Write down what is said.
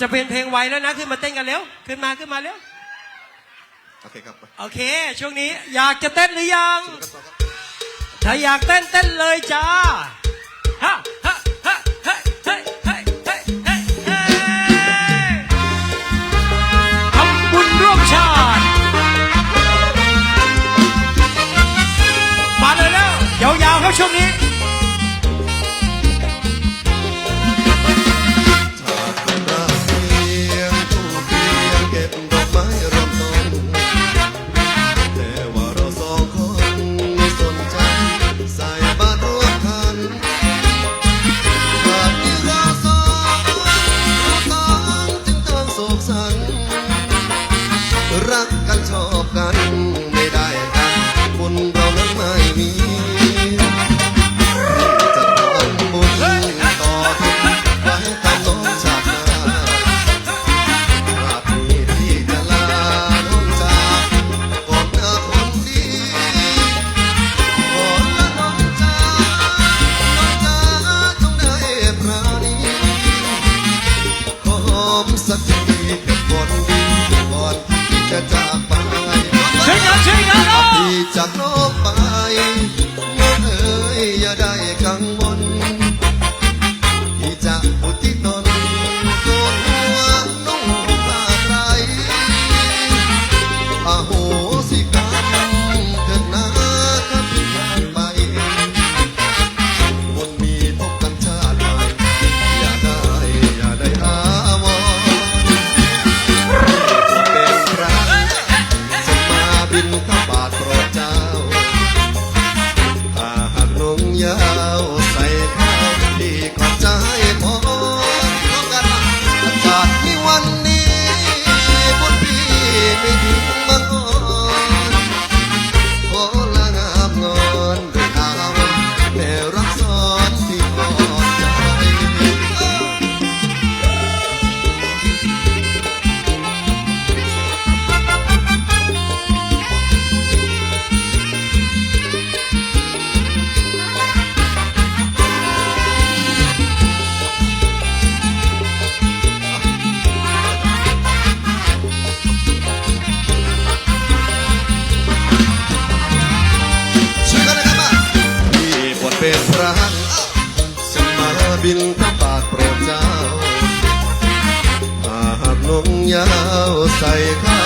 จะเป็นเพลงไวแล้วนะ ขึ้นมาเต้นกันเร็ว ขึ้นมาขึ้นมาเร็ว โอเคครับไปโอเค ช่วงนี้อยากจะเต้นหรือยัง สู้กันต่อครับ ถ้าอยากเต้นเต้นเลยจ้าฮะฮะฮะเฮ้ยเฮ้ยเฮ้ยเฮ้ยเฮ้ยเฮ้ยทำบุญร่วมชาติ มาเลยแล้วยาวๆครับช่วงนี้ รักกันชอบกันไม่ได้กันบุญเรานั้ ช่วยกันช่วยกันเนาะที่จากน้องไปน้องเอ๋ยอย่าได้กังวล เป็นพระจะมาบินทบาทโปรดเจ้าหากนงยาวใส่ข้า